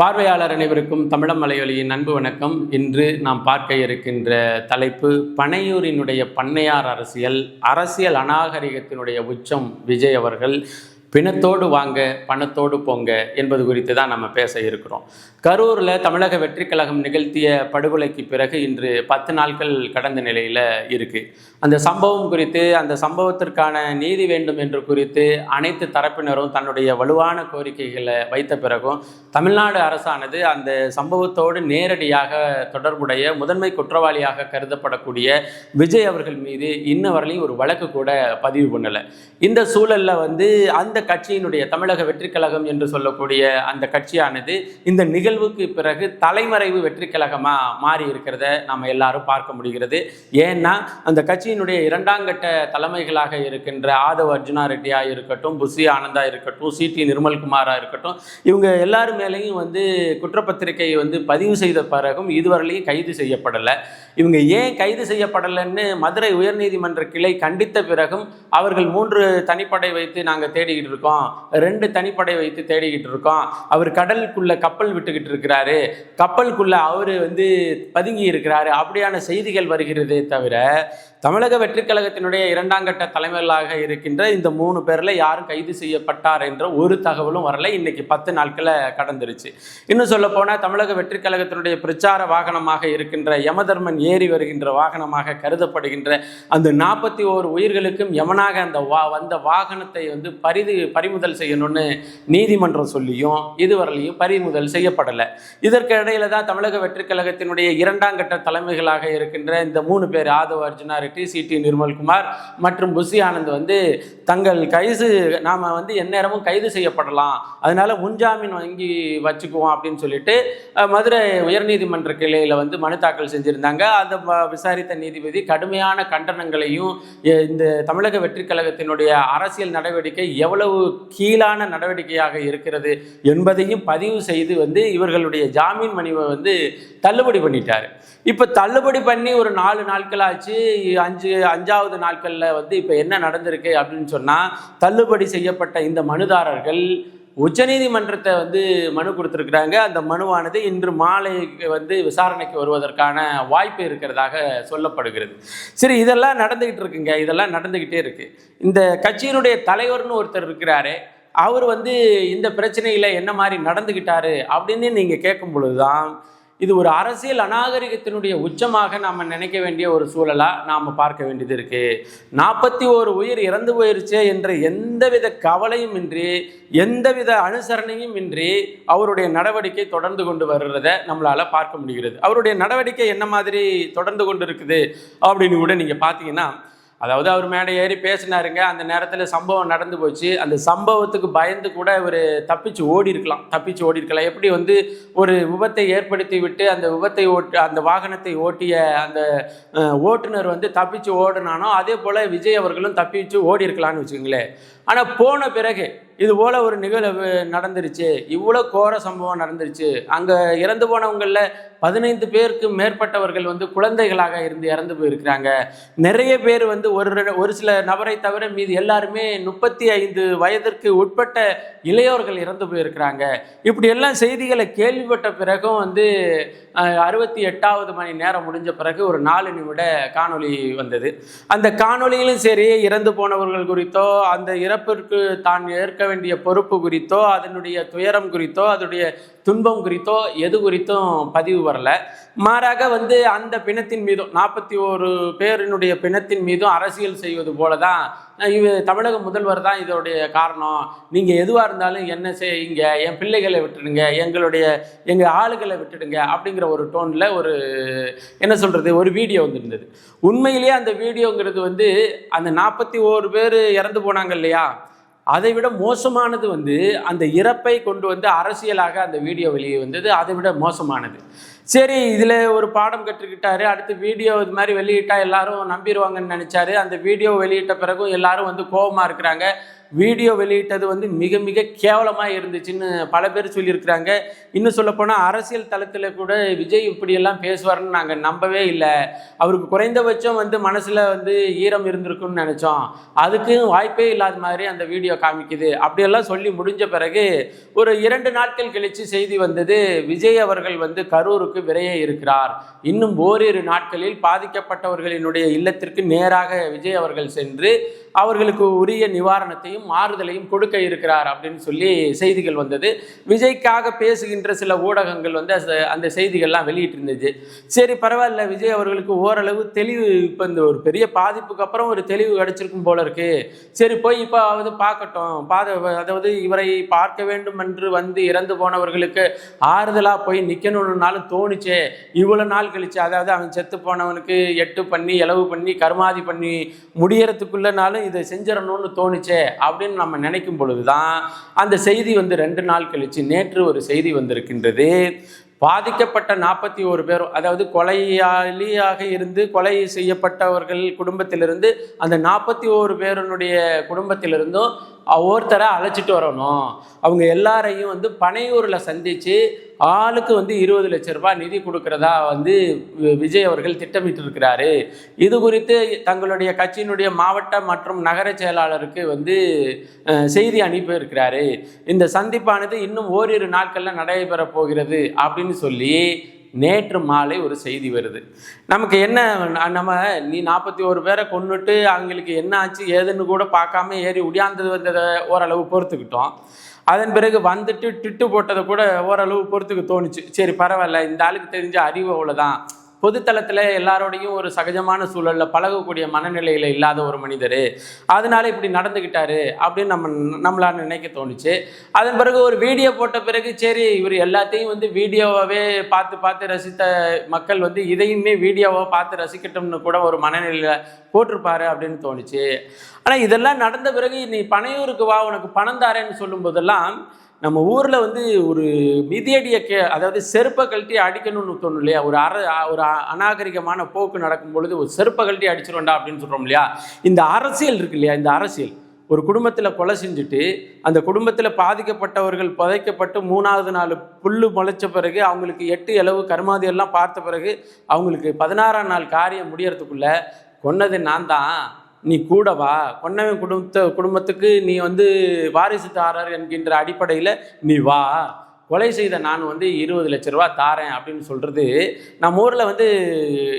பார்வையாளர் அனைவருக்கும் தமிழம் மலையொலியின் அன்பு வணக்கம். இன்று நாம் பார்க்க இருக்கின்ற தலைப்பு பனையூரினுடைய பண்ணையார் அரசியல் அரசியல் அநாகரிகத்தினுடைய உச்சம் விஜய் அவர்கள் பிணத்தோடு வாங்க பணத்தோடு போங்க என்பது குறித்து தான் நம்ம பேச இருக்கிறோம். கரூரில் தமிழக வெற்றிக் கழகம் நிகழ்த்திய படுகொலைக்கு பிறகு இன்று பத்து நாட்கள் கடந்த நிலையில் இருக்குது அந்த சம்பவம் குறித்து அந்த சம்பவத்திற்கான நீதி வேண்டும் என்று குறித்து அனைத்து தரப்பினரும் தன்னுடைய வலுவான கோரிக்கைகளை வைத்த பிறகும் தமிழ்நாடு அரசானது அந்த சம்பவத்தோடு நேரடியாக தொடர்புடைய முதன்மை குற்றவாளியாக கருதப்படக்கூடிய விஜய் அவர்கள் மீது இன்ன வரலையும் ஒரு வழக்கு கூட பதிவு பண்ணலை. இந்த சூழலில் வந்து அந்த கட்சியினுடைய தமிழக வெற்றி கழகம் என்று சொல்லக்கூடிய அந்த கட்சியானது இந்த நிகழ்வுக்கு பிறகு தலைமறைவு வெற்றி கழகமாக மாறி இருக்கிறத நம்ம எல்லாரும் பார்க்க முடிகிறது. ஏன்னா அந்த கட்சி கட்சியினுடைய இரண்டாம் கட்ட தலைமைகளாக இருக்கின்ற ஆதவ் அர்ஜுனா ரெட்டியா இருக்கட்டும் புசி ஆனந்தா இருக்கட்டும் சி டி நிர்மல்குமாரா இருக்கட்டும் இவங்க எல்லார் மேலேயும் வந்து குற்றப்பத்திரிகை வந்து பதிவு செய்த பிறகும் இதுவரையிலையும் கைது செய்யப்படலை. இவங்க ஏன் கைது செய்யப்படலைன்னு மதுரை உயர்நீதிமன்ற கிளை கண்டித்த பிறகும் அவர்கள் மூன்று தனிப்படை வைத்து நாங்கள் தேடிக்கிட்டு இருக்கோம். ரெண்டு தனிப்படை வைத்து தேடிக்கிட்டு இருக்கோம். அவர் கடலுக்குள்ள கப்பல் விட்டுக்கிட்டு இருக்கிறாரு. கப்பலுக்குள்ள அவர் வந்து பதுங்கி இருக்கிறாரு. அப்படியான செய்திகள் வருகிறதே தவிர தமிழக வெற்றிக் கழகத்தினுடைய இரண்டாம் கட்ட தலைமைகளாக இருக்கின்ற இந்த மூணு பேரில் யாரும் கைது செய்யப்பட்டார் என்ற ஒரு தகவலும் வரல. இன்னைக்கு பத்து நாட்களை கடந்துருச்சு. இன்னும் சொல்ல போனால் தமிழக வெற்றிக் கழகத்தினுடைய பிரச்சார வாகனமாக இருக்கின்ற யமதர்மன் ஏறி வருகின்ற வாகனமாக கருதப்படுகின்ற அந்த நாற்பத்தி ஓரு உயிர்களுக்கும் யமனாக அந்த வா வந்த வாகனத்தை வந்து பரிது பறிமுதல் செய்யணும்னு நீதிமன்றம் சொல்லியும் இதுவரையிலையும் பறிமுதல் செய்யப்படலை. இதற்கு இடையில தான் தமிழக வெற்றிக் கழகத்தினுடைய இரண்டாம் கட்ட தலைமைகளாக இருக்கின்ற இந்த மூணு பேர் ஆதவ அர்ஜுனா ரெட்டி சிடி நிர்மல்குமார் மற்றும் புஷி ஆனந்த் வந்து தங்கள் கைது நாம் வந்து எந்நேரமும் கைது செய்யப்படலாம். அதனால முன்ஜாமீன் வாங்கி வச்சுக்குவோம் அப்படின்னு சொல்லிட்டு மதுரை உயர்நீதிமன்ற கிளையில் வந்து மனு தாக்கல் செஞ்சுருந்தாங்க. அதை விசாரித்த நீதிபதி கடுமையான கண்டனங்களையும் இந்த தமிழக வெற்றிக் கழகத்தினுடைய அரசியல் நடவடிக்கை எவ்வளவு கீழான நடவடிக்கையாக இருக்கிறது என்பதையும் பதிவு செய்து வந்து இவர்களுடைய ஜாமீன் மனுவை வந்து தள்ளுபடி பண்ணிட்டாரு. இப்போ தள்ளுபடி பண்ணி ஒரு நாலு நாட்கள் ஆச்சு அஞ்சு அஞ்சாவது நாட்களில் வந்து இப்போ என்ன நடந்திருக்கு அப்படின்னு சொன்னால் தள்ளுபடி செய்யப்பட்ட இந்த மனுதாரர்கள் உச்சநீதிமன்றத்தை வந்து மனு கொடுத்துருக்குறாங்க. அந்த மனுவானது இன்று மாலைக்கு வந்து விசாரணைக்கு வருவதற்கான வாய்ப்பு இருக்கிறதாக சொல்லப்படுகிறது. சரி இதெல்லாம் நடந்துக்கிட்டு இருக்குங்க. இதெல்லாம் நடந்துக்கிட்டே இருக்குது இந்த கட்சியினுடைய தலைவர்னு ஒருத்தர் இருக்கிறாரு அவர் வந்து இந்த பிரச்சனையில் என்ன மாதிரி நடந்துக்கிட்டாரு அப்படின்னு நீங்கள் கேட்கும் பொழுதுதான் இது ஒரு அரசியல் அநாகரிகத்தினுடைய உச்சமாக நாம் நினைக்க வேண்டிய ஒரு சூழலாக நாம் பார்க்க வேண்டியது இருக்குது நாற்பத்தி ஓரு உயிர் இறந்து போயிருச்சே என்ற எந்தவித கவலையும் இன்றி எந்தவித அனுசரணையும் இன்றி அவருடைய நடவடிக்கை தொடர்ந்து கொண்டு வர்றதை நம்மளால் பார்க்க முடிகிறது. அவருடைய நடவடிக்கை என்ன மாதிரி தொடர்ந்து கொண்டு இருக்குது அப்படின்னு கூட நீங்கள் பார்த்தீங்கன்னா அதாவது அவர் மேடை ஏறி பேசினாருங்க. அந்த நேரத்தில் சம்பவம் நடந்து போச்சு. அந்த சம்பவத்துக்கு பயந்து கூட இவர் தப்பிச்சு ஓடி இருக்கலாம் தப்பிச்சு ஓடி இருக்கலாம் எப்படி வந்து ஒரு விபத்தை ஏற்படுத்தி விட்டு அந்த விபத்தை ஓட்டு அந்த வாகனத்தை ஓட்டிய அந்த ஓட்டுநர் வந்து தப்பிச்சு ஓடினானோ அதே போல் விஜய் அவர்களும் தப்பிச்சு ஓடி இருக்கலாம்னு வச்சுக்கோங்களேன். ஆனால் போன பிறகு இது போல் ஒரு நிகழ்வு நடந்துருச்சு. இவ்வளோ கோர சம்பவம் நடந்துருச்சு. அங்கே இறந்து போனவங்களில் பதினைந்து பேருக்கு மேற்பட்டவர்கள் வந்து குழந்தைகளாக இருந்து இறந்து போயிருக்கிறாங்க. நிறைய பேர் வந்து ஒரு ஒரு சில நபரை தவிர மீது எல்லாருமே முப்பத்தி ஐந்து வயதிற்கு உட்பட்ட இளையோர்கள் இறந்து போயிருக்கிறாங்க. இப்படி எல்லாம் செய்திகளை கேள்விப்பட்ட பிறகும் வந்து அறுபத்தி எட்டாவது மணி நேரம் முடிஞ்ச பிறகு ஒரு நாலு நிமிட காணொளி வந்தது. அந்த காணொலியிலும் சரி இறந்து போனவர்கள் குறித்தோ அந்த இறப்பிற்கு தான் ஏற்க வேண்டிய பொறுப்பு குறித்தோ அதனுடைய துயரம் குறித்தோ அதனுடைய துன்பம் குறித்தோ எது குறித்தும் பதிவு வரல. மாறாக வந்து அந்த பிணத்தின் மீதும் நாற்பத்தி ஓரு பேரினுடைய பிணத்தின் மீதும் அரசியல் செய்வது போல தான் இவ தமிழக முதல்வர் தான் இதோடைய காரணம். நீங்கள் எதுவாக இருந்தாலும் என்ன செய்யுங்க என் பிள்ளைகளை விட்டுடுங்க எங்களுடைய எங்கள் ஆளுகளை விட்டுடுங்க அப்படிங்கிற ஒரு டோனில் ஒரு என்ன சொல்கிறது ஒரு வீடியோ வந்துருந்தது. உண்மையிலேயே அந்த வீடியோங்கிறது வந்து அந்த நாற்பத்தி ஓரு பேர் இறந்து போனாங்க இல்லையா? அதை விட மோசமானது வந்து அந்த இறப்பை கொண்டு வந்து அரசியலாக அந்த வீடியோ வெளியே வந்தது. அதை விட மோசமானது. சரி இதில் ஒரு பாடம் கற்றுக்கிட்டாரு. அடுத்து வீடியோ இது மாதிரி வெளியிட்டால் எல்லாரும் நம்பிடுவாங்கன்னு நினச்சாரு. அந்த வீடியோ வெளியிட்ட பிறகும் எல்லாரும் வந்து கோபமாக இருக்கிறாங்க. வீடியோ வெளியிட்டது வந்து மிக மிக கேவலமாக இருந்துச்சுன்னு பல பேர் சொல்லியிருக்கிறாங்க. இன்னும் சொல்லப்போனால் அரசியல் தளத்தில் கூட விஜய் இப்படியெல்லாம் பேசுவார்னு நாங்கள் நம்பவே இல்லை. அவருக்கு குறைந்தபட்சம் வந்து மனசில் வந்து ஈரம் இருந்திருக்கும்னு நினச்சோம். அதுக்கு வாய்ப்பே இல்லாத மாதிரி அந்த வீடியோ காமிக்குது. அப்படியெல்லாம் சொல்லி முடிஞ்ச பிறகு ஒரு இரண்டு நாட்கள் கழித்து செய்தி வந்தது விஜய் அவர்கள் வந்து கரூருக்கு விரைய இருக்கிறார். இன்னும் ஓரிரு நாட்களில் பாதிக்கப்பட்டவர்களினுடைய இல்லத்திற்கு நேராக விஜய் அவர்கள் சென்று அவர்களுக்கு உரிய நிவாரணத்தையும் மாறுதலையும் கொடுக்க இருக்கிறார் அப்படின்னு சொல்லி செய்திகள் வந்தது. விஜய்க்காக பேசுகின்ற சில ஊடகங்கள் வந்து அந்த- அந்த செய்திகள்லாம் வெளியிட்டு இருந்துச்சு சரி பரவாயில்ல விஜய் அவர்களுக்கு ஓரளவு தெளிவு இப்போ இந்த ஒரு பெரிய பாதிப்புக்கு அப்புறம் ஒரு தெளிவு கிடைச்சிருக்கும் போல இருக்கு. சரி போய் இப்போ அதாவது பார்க்கட்டும். பாத அதாவது இவரை பார்க்க வேண்டும் என்று வந்து இறந்து போனவர்களுக்கு ஆறுதலாக போய் நிற்கணும்னாலும் தோணுச்சே. இவ்வளோ நாள் கழிச்சு அதாவது அவன் செத்து போனவனுக்கு எட்டு பண்ணி இளவு பண்ணி கருமாதி பண்ணி முடியறதுக்குள்ளனாலும் இதை செஞ்சிடணும்னு தோணுச்சே அப்படின்னு நம்ம நினைக்கும் பொழுது தான் அந்த செய்தி வந்து ரெண்டு நாள் கழிச்சு நேற்று ஒரு செய்தி வந்திருக்கின்றது. பாதிக்கப்பட்ட நாற்பத்தி ஒரு பேர் அதாவது கொலையாளியாக இருந்து கொலை செய்யப்பட்டவர்கள் குடும்பத்திலிருந்து அந்த நாற்பத்தி ஓரு பேருனுடைய குடும்பத்திலிருந்தும் ஒருத்தரை அழைச்சிட்டு வரணும். அவங்க எல்லாரையும் வந்து பனையூரில் சந்தித்து ஆளுக்கு வந்து இருபது லட்ச ரூபாய் நிதி கொடுக்கறதா வந்து விஜய் அவர்கள் திட்டமிட்டிருக்கிறாரு. இது குறித்து தங்களுடைய கட்சியினுடைய மாவட்ட மற்றும் நகர செயலாளருக்கு வந்து செய்தி அனுப்பி இருக்கிறாரு இந்த சந்திப்பானது இன்னும் ஓரிரு நாட்களில் நடைபெற போகிறது அப்படின்னு சொல்லி நேற்று மாலை ஒரு செய்தி வருது. நமக்கு என்ன நம்ம நீ நாற்பத்தி ஒரு பேரை கொண்டுட்டு அவங்களுக்கு என்ன ஆச்சு ஏதுன்னு கூட பார்க்காம ஏறி உடியாந்தது வந்ததை ஓரளவு பொறுத்துக்கிட்டோம். அதன் பிறகு வந்துட்டு டிட்டு போட்டதை கூட ஓரளவு பொறுத்துக்கு தோணுச்சு. சரி பரவாயில்ல இந்த ஆளுக்கு தெரிஞ்ச அறிவு அவ்வளோதான் பொதுத்தளத்தில் எல்லாரோடையும் ஒரு சகஜமான சூழலில் பழகக்கூடிய மனநிலையில் இல்லாத ஒரு மனிதர். அதனால இப்படி நடந்துக்கிட்டாரு அப்படின்னு நம்ம நம்மளால் நினைக்க தோணுச்சு. அதன் பிறகு ஒரு வீடியோ போட்ட பிறகு சரி இவர் எல்லாத்தையும் வந்து வீடியோவாகவே பார்த்து பார்த்து ரசித்த மக்கள் வந்து இதையுமே வீடியோவாக பார்த்து ரசிக்கட்டும்னு கூட ஒரு மனநிலையில் போட்டிருப்பாரு அப்படின்னு தோணுச்சு. ஆனால் இதெல்லாம் நடந்த பிறகு நீ பனையூருக்கு வா உனக்கு பணம் தாரேன்னு சொல்லும்போதெல்லாம் நம்ம ஊரில் வந்து ஒரு மிதியடியை கே அதாவது செருப்பை கழட்டி அடிக்கணும்னு தோணும் இல்லையா? ஒரு அற ஒரு அநாகரிகமான போக்கு நடக்கும் பொழுது ஒரு செருப்பை கழட்டி அடிச்சிருவோண்டா அப்படின்னு சொல்கிறோம் இல்லையா? இந்த அரசியல் இருக்கு இல்லையா? இந்த அரசியல். ஒரு குடும்பத்தில் கொலை செஞ்சுட்டு அந்த குடும்பத்தில் பாதிக்கப்பட்டவர்கள் புதைக்கப்பட்டு மூணாவது நாள் புல் முளைச்ச பிறகு அவங்களுக்கு எட்டு இளவு கருமாதி எல்லாம் பார்த்த பிறகு அவங்களுக்கு பதினாறாம் நாள் காரியம் முடியறதுக்குள்ளே கொன்னது நான் தான். நீ கூட வா. கொன்னவன் குடும்பத்த குடும்பத்துக்கு நீ வந்து வாரிசு தாரர் என்கின்ற அடிப்படையில் நீ வா. கொலை செய்த நான் வந்து இருபது லட்ச ரூபா தாரேன் அப்படின்னு சொல்கிறது நம்ம ஊரில் வந்து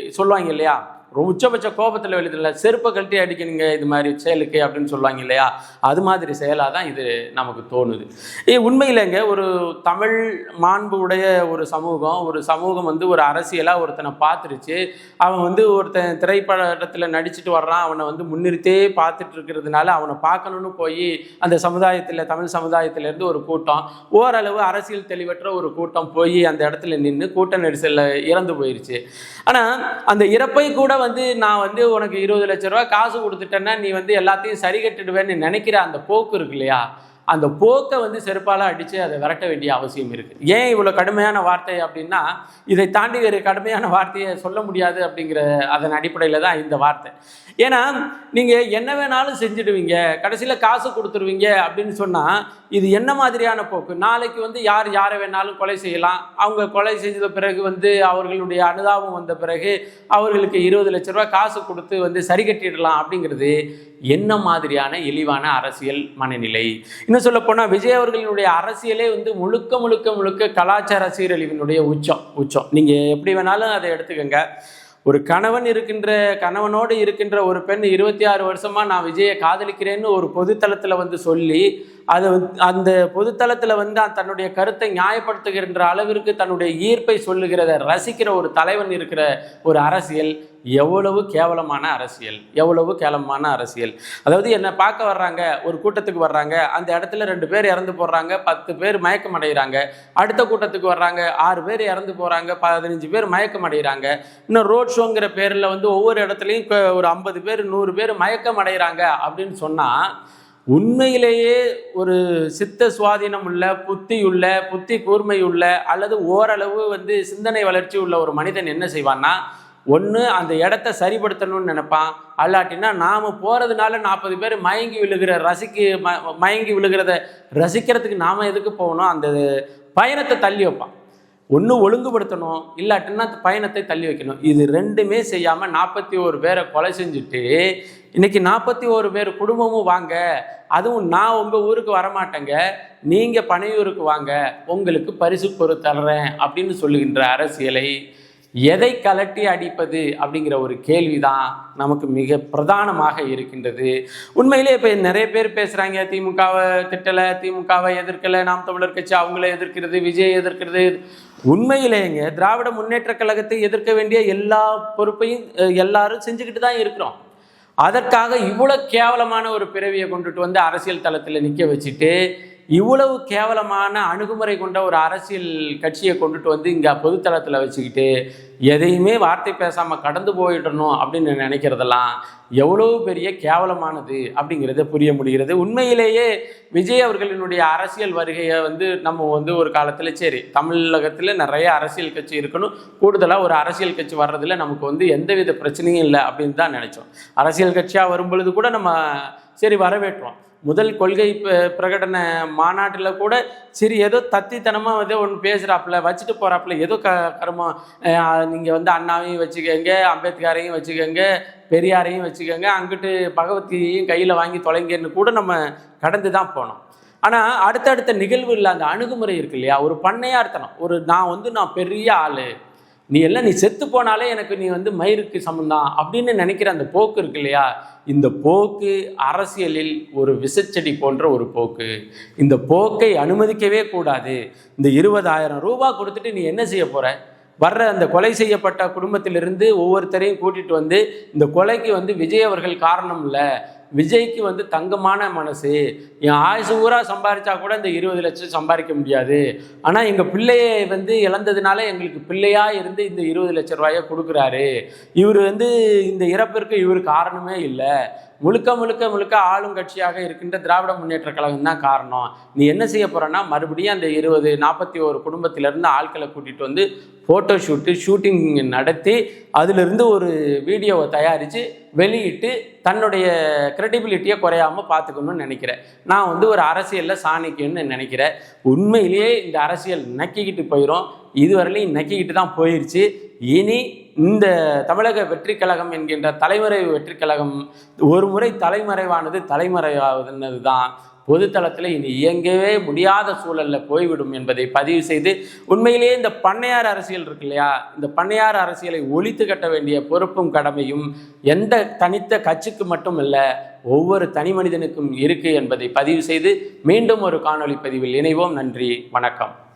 சொல்லுவாங்க இல்லையா? உச்சபட்ச கோபத்தில் வெளியிடல செருப்பை கழட்டி அடிக்கணுங்க இது மாதிரி செயலுக்கு அப்படின்னு சொல்லுவாங்க இல்லையா? அது மாதிரி செயலாக தான் இது நமக்கு தோணுது. ஏ உண்மையிலங்க ஒரு தமிழ் மாண்பு உடைய ஒரு சமூகம் ஒரு சமூகம் வந்து ஒரு அரசியலாக ஒருத்தனை பார்த்துருச்சு. அவன் வந்து ஒருத்தன் திரைப்படத்தில் நடிச்சுட்டு வர்றான் அவனை வந்து முன்னிறுத்தே பார்த்துட்டு இருக்கிறதுனால அவனை பார்க்கணுன்னு போய் அந்த சமுதாயத்தில் தமிழ் சமுதாயத்திலேருந்து ஒரு கூட்டம் ஓரளவு அரசியல் தெளிவற்ற ஒரு கூட்டம் போய் அந்த இடத்துல நின்று கூட்ட நெரிசலில் இறந்து போயிருச்சு. ஆனால் அந்த இறப்பை கூட வந்து நான் வந்து உனக்கு இருபது லட்ச ரூபா காசு கொடுத்துட்டேன்னா நீ வந்து எல்லாத்தையும் சரி கட்டிடுவேன்னு நினைக்கிற அந்த போக்கு இருக்கு இல்லையா? அந்த போக்கை வந்து செருப்பால் அடித்து அதை விரட்ட வேண்டிய அவசியம் இருக்குது ஏன் இவ்வளோ கடுமையான வார்த்தை அப்படின்னா இதை தாண்டி வேறு கடுமையான வார்த்தையை சொல்ல முடியாது அப்படிங்கிற அதன் அடிப்படையில் தான் இந்த வார்த்தை. ஏன்னா நீங்கள் என்ன வேணாலும் செஞ்சுடுவீங்க கடைசியில் காசு கொடுத்துருவீங்க அப்படின்னு சொன்னால் இது என்ன மாதிரியான போக்கு? நாளைக்கு வந்து யார் யாரை வேணாலும் கொலை செய்யலாம். அவங்க கொலை செஞ்சத பிறகு வந்து அவர்களுடைய அனுதாபம் வந்த பிறகு அவர்களுக்கு இருபது லட்ச ரூபா காசு கொடுத்து வந்து சரி கட்டிடலாம் அப்படிங்கிறது என்ன மாதிரியான இழிவான அரசியல் மனநிலை? இன்னும் சொல்ல போனால் விஜய் அவர்களினுடைய அரசியலே வந்து முழுக்க முழுக்க முழுக்க கலாச்சார சீரழிவினுடைய உச்சம் உச்சம். நீங்கள் எப்படி வேணாலும் அதை எடுத்துக்கோங்க. ஒரு கணவன் இருக்கின்ற கணவனோடு இருக்கின்ற ஒரு பெண் இருபத்தி ஆறு வருஷமா நான் விஜயை காதலிக்கிறேன்னு ஒரு பொதுத்தளத்தில் வந்து சொல்லி அது வந்து- அந்த பொதுத்தளத்தில் வந்து தன்னுடைய கருத்தை நியாயப்படுத்துகின்ற அளவிற்கு தன்னுடைய ஈர்ப்பை சொல்லுகிறத ரசிக்கிற ஒரு தலைவன் இருக்கிற ஒரு அரசியல் எவ்வளவு கேவலமான அரசியல் எவ்வளவு கேவலமான அரசியல். அதாவது என்னை பார்க்க வர்றாங்க ஒரு கூட்டத்துக்கு வர்றாங்க அந்த இடத்துல ரெண்டு பேர் இறந்து போடுறாங்க பத்து பேர் மயக்கம் அடைகிறாங்க அடுத்த கூட்டத்துக்கு வர்றாங்க ஆறு பேர் இறந்து போகிறாங்க பதினஞ்சு பேர் மயக்கம் அடைகிறாங்க. இன்னும் ரோட் ஷோங்கிற பேரில் வந்து ஒவ்வொரு இடத்துலையும் ஒரு ஐம்பது பேர் நூறு பேர் மயக்கம் அடைகிறாங்க அப்படின்னு சொன்னால் உண்மையிலேயே ஒரு சித்த சுவாதீனம் உள்ள புத்தி உள்ள புத்தி கூர்மை உள்ள அல்லது ஓரளவு வந்து சிந்தனை வளர்ச்சி உள்ள ஒரு மனிதன் என்ன செய்வான்னா ஒன்று அந்த இடத்த சரிப்படுத்தணும்னு நினைப்பான். அல்லாட்டினா நாம் போகிறதுனால நாற்பது பேர் மயங்கி விழுகிற ரசிக்கு ம மயங்கி விழுகிறத ரசிக்கிறதுக்கு நாம் எதுக்கு போகணும்? அந்த பயணத்தை தள்ளி வைப்பான். ஒன்று ஒழுங்குபடுத்தணும் இல்லாட்டின்னா பயணத்தை தள்ளி வைக்கணும். இது ரெண்டுமே செய்யாமல் நாற்பத்தி ஒரு பேரை கொலை செஞ்சுட்டு இன்னைக்கு நாற்பத்தி ஒரு பேர் குடும்பமும் வாங்க அதுவும் நான் உங்கள் ஊருக்கு வரமாட்டேங்க நீங்கள் பனையூருக்கு வாங்க உங்களுக்கு பரிசு பொரு தர்றேன் அப்படின்னு சொல்லுகின்ற அரசியலை எதை கலட்டி அடிப்பது அப்படிங்கிற ஒரு கேள்விதான் நமக்கு மிக பிரதானமாக இருக்கின்றது. உண்மையிலே இப்போ நிறைய பேர் பேசுகிறாங்க திமுகவை திட்டலை திமுகவை எதிர்க்கலை நாம் தமிழர் கட்சி அவங்கள எதிர்க்கிறது விஜய் எதிர்க்கிறது. உண்மையிலேங்க திராவிட முன்னேற்ற கழகத்தை எதிர்க்க வேண்டிய எல்லா பொறுப்பையும் எல்லாரும் செஞ்சுக்கிட்டு தான் இருக்கிறோம். அதற்காக இவ்வளோ கேவலமான ஒரு பிறவியை கொண்டுட்டு வந்து அரசியல் தளத்தில் நிற்க வச்சுட்டு இவ்வளவு கேவலமான அணுகுமுறை கொண்ட ஒரு அரசியல் கட்சியை கொண்டுட்டு வந்து இங்கே பொதுத்தளத்தில் வச்சுக்கிட்டு எதையுமே வார்த்தை பேசாமல் கடந்து போயிடணும் அப்படின்னு நினைக்கிறதெல்லாம் எவ்வளவு பெரிய கேவலமானது அப்படிங்கிறத புரிய முடிகிறது. உண்மையிலேயே விஜய் அவர்களினுடைய அரசியல் வருகையை வந்து நம்ம வந்து ஒரு காலத்தில் சரி தமிழகத்தில் நிறைய அரசியல் கட்சி இருக்கணும். கூடுதலாக ஒரு அரசியல் கட்சி வர்றதில் நமக்கு வந்து எந்தவித பிரச்சனையும் இல்லை அப்படின்னு தான் நினச்சோம். அரசியல் கட்சியாக வரும்பொழுது கூட நம்ம சரி வரவேற்றோம். முதல் கொள்கை பிரகடன மாநாட்டில் கூட சரி ஏதோ தத்தித்தனமாக ஏதோ ஒன்று பேசுகிறாப்புல வச்சுட்டு போகிறாப்புல ஏதோ க கருமம் நீங்கள் வந்து அண்ணாவையும் வச்சுக்கோங்க அம்பேத்கரையும் வச்சுக்கோங்க பெரியாரையும் வச்சுக்கோங்க அங்கிட்டு பகவத்கீதையும் கையில் வாங்கி தொலைங்கன்னு கூட நம்ம கடந்து தான் போனோம். ஆனால் அடுத்தடுத்த நிகழ்வு இல்லை அந்த அணுகுமுறை இருக்கு இல்லையா? ஒரு பண்ணையார்த்தனம். ஒரு நான் வந்து நான் பெரிய ஆள். நீ எல்லாம் நீ செத்து போனாலே எனக்கு நீ வந்து மயிருக்கு சமந்தான் அப்படின்னு நினைக்கிற அந்த போக்கு இருக்கு இல்லையா? இந்த போக்கு அரசியலில் ஒரு விசச்செடி போன்ற ஒரு போக்கு. இந்த போக்கை அனுமதிக்கவே கூடாது. இந்த இருபதாயிரம் ரூபா கொடுத்துட்டு நீ என்ன செய்ய போற? வர்ற அந்த கொலை செய்யப்பட்ட குடும்பத்திலிருந்து ஒவ்வொருத்தரையும் கூட்டிட்டு வந்து இந்த கொலைக்கு வந்து விஜய் அவர்கள் காரணம் இல்லை. விஜய்க்கு வந்து தங்கமான மனசு. என் ஆயுசு ஊரா சம்பாரிச்சா கூட இந்த இருபது லட்சம் சம்பாதிக்க முடியாது. ஆனால் எங்கள் பிள்ளையை வந்து இழந்ததுனால எங்களுக்கு பிள்ளையாக இருந்து இந்த இருபது லட்ச ரூபாயை கொடுக்குறாரு. இவர் வந்து இந்த இறப்பிற்கு இவர் காரணமே இல்லை. முழுக்க முழுக்க முழுக்க ஆளும் கட்சியாக இருக்கின்ற திராவிட முன்னேற்ற கழகம் தான் காரணம். நீ என்ன செய்ய போறன்னா மறுபடியும் அந்த இருபது நாற்பத்தி ஒரு குடும்பத்திலேருந்து ஆட்களை கூட்டிகிட்டு வந்து ஃபோட்டோ ஷூட்டு ஷூட்டிங் நடத்தி அதிலிருந்து ஒரு வீடியோவை தயாரித்து வெளியிட்டு தன்னுடைய கிரெடிபிலிட்டியை குறையாம பார்த்துக்கணும்னு நினைக்கிறேன். நான் வந்து ஒரு அரசியலில் சாணிக்கணும்னு நினைக்கிறேன். உண்மையிலேயே இந்த அரசியல் நக்கிக்கிட்டு போயிடும் இதுவரையிலையும் நக்கிக்கிட்டு தான் போயிடுச்சு இனி இந்த தமிழக வெற்றி கழகம் என்கின்ற தலைமறை வெற்றி கழகம் ஒரு முறை தலைமறைவானது தலைமறைவானது தான் பொதுத்தளத்தில் இனி இயங்கவே முடியாத சூழலில் போய்விடும் என்பதை பதிவு செய்து உண்மையிலேயே இந்த பண்ணையார் அரசியல் இருக்கு இல்லையா? இந்த பண்ணையார் அரசியலை ஒழித்து கட்ட வேண்டிய பொறுப்பும் கடமையும் எந்த தனித்த கட்சிக்கு மட்டும் இல்லை ஒவ்வொரு தனி மனிதனுக்கும் இருக்கு என்பதை பதிவு செய்து மீண்டும் ஒரு காணொளி பதிவில் இணைவோம். நன்றி வணக்கம்.